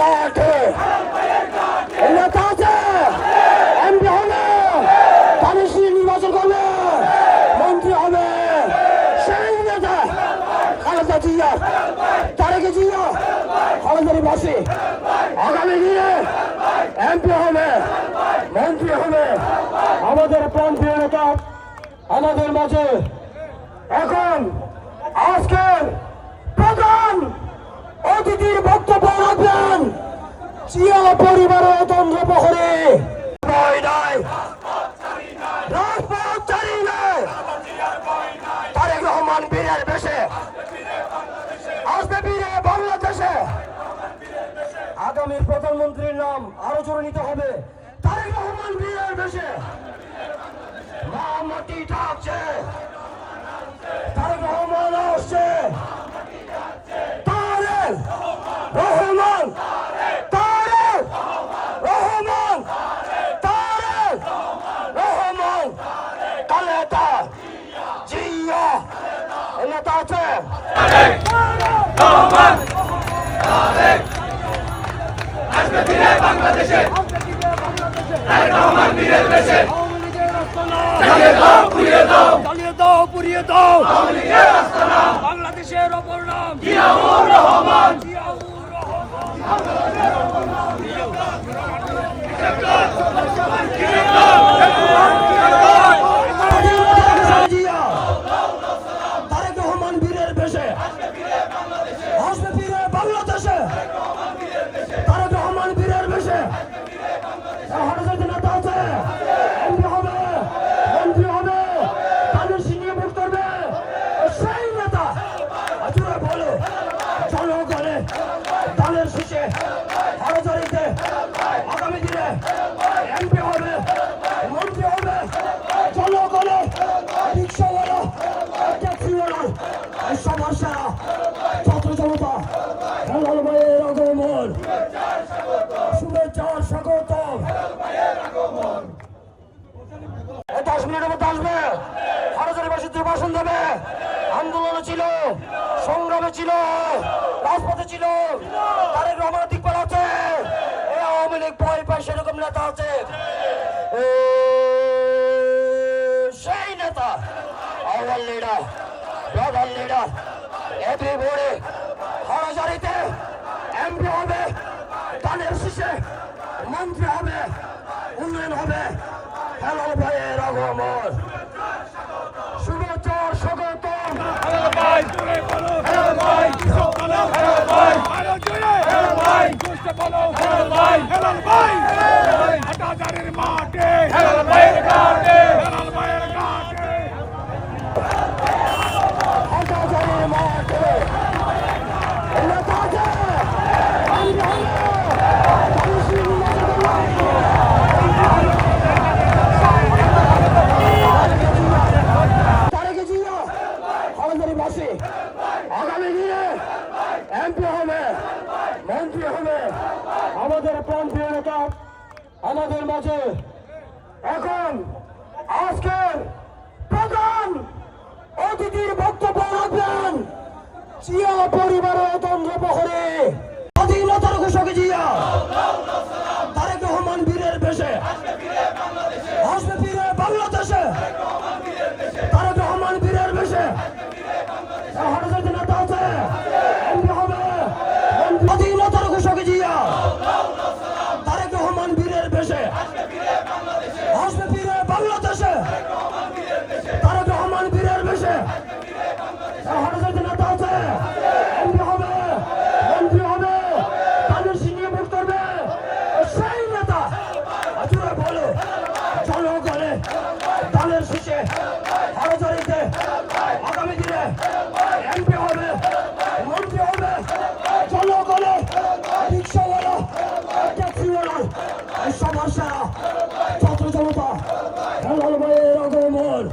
মাঠে। নেতা আছে, এমপি হবে তানিশ্রী নির্বাচন করবে, মন্ত্রী হবে। সেই নেতা, খালেদা জিয়া, তারেকে জিয়া খালেদারি বাসী। আগামী দিনে এমপি হবে, মন্ত্রী হবে। আমাদের প্রান্তীয় নেতা, আমাদের মাঝে এখন আজকের প্রধান অতিথির বক্তব্য রাখবেন জিয়া পরিবারের তন্ত্র প্রহরে তারেক রহমান আগামীর প্রধানমন্ত্রীর নাম আরও জোরে নিতে হবে। তারেক রহমান বীরের বেশে। মা মাটি ডাকছে তারেক রহমান আসছে তারেক রহমান তারেক রহমান তারেক রহমান কালেতা জিয়া নেতা আছে? চালিয়ে দাও পুড়িয়ে দাও। বাংলাদেশের অপর নাম জিয়াউর রহমান জিয়াউর রহমান জিয়া তারেক রহমান বীরের বেশে আসবে বীরে বাংলাদেশে তারেক রহমান বীরের বেশে হঠাৎ নেতা আছে এমপি হবে মন্ত্রী হবে তাদের সিনিয়ে ভোট করবে সেই নেতা আজুরা বলো জনগণে দানের শেষে হারাজারিতে আগামী দিনে এমপি হবে মন্ত্রী হবে। জনগণে রিক্সাওয়ালা, ট্যাক্সিওয়ালা সমস্যারা ছাত্র জনতা হেলাল ভাইয়ের আগমন শুভেচ্ছা স্বাগত দশ মিনিটের মধ্যে আসবে। হারাজারিবাসীদের ভাষণ দেবে। আন্দোলনে ছিল, সংগ্রামে ছিল, রাজপথে ছিল, তারেক রহমানের সেরকম নেতা আছে। সেই নেতা। আওয়াল লিডার প্রধান লিডার এভরি বোর্ডে হারাজারিতে এমপি হবে, দানের শীষে মন্ত্রী হবে, উন্নয়ন হবে হ্যালো ভাইয়ের আগমন শুভেচ্ছা স্বাগতম ভাই জুড়ে বলো হেলাল ভাই কৃষক বলো হেলাল ভাই আরও জুড়ে হেলাল ভাই দুষ্ট বলো হেলাল ভাই হেলাল ভাই হাটাজারের মাঠে হেলাল ভাইয়ের ঘাটে হেলাল ভাইয়ের ঘাটে হাটাজারির মাঠে নেতা আছে মন্ত্রী হবে তানিশ্রী নির্বাচন তারেকে জিয়া খালেদারি বাসী আগামী দিনে এমপি হবে মন্ত্রী হবে আমাদের প্রান্তীয় নেতা আমাদের মাঝে এখন আজকের প্রধান অতিথির বক্তব্য রাখবেন জিয়া পরিবারের তন্ত্র প্রহরে। স্বাধীনতার ঘোষক জিয়া তারেক রহমান বীরের বেশে আসবে বীরে বাংলাদেশে তারেক রহমান বীরের বেশে হঠাৎ নেতা আছে এমপি হবে মন্ত্রী- স্বাধীনতার ঘোষক জিয়া তারেক রহমান বীরের বেশে আসবে বীরে বাংলাদেশে তারেক রহমান বেশে আছে এমপি হবে হবে তাদের সিনিয়ে ভোট করবে সেই নেতা আজুরা বলো জনগণে হবে মন্ত্রী হবে জনগণে রিক্সাওয়ালা ট্যাক্সিওয়ালা এই সমস্যারা ছাত্র জনতা ভাইয়ের আগমন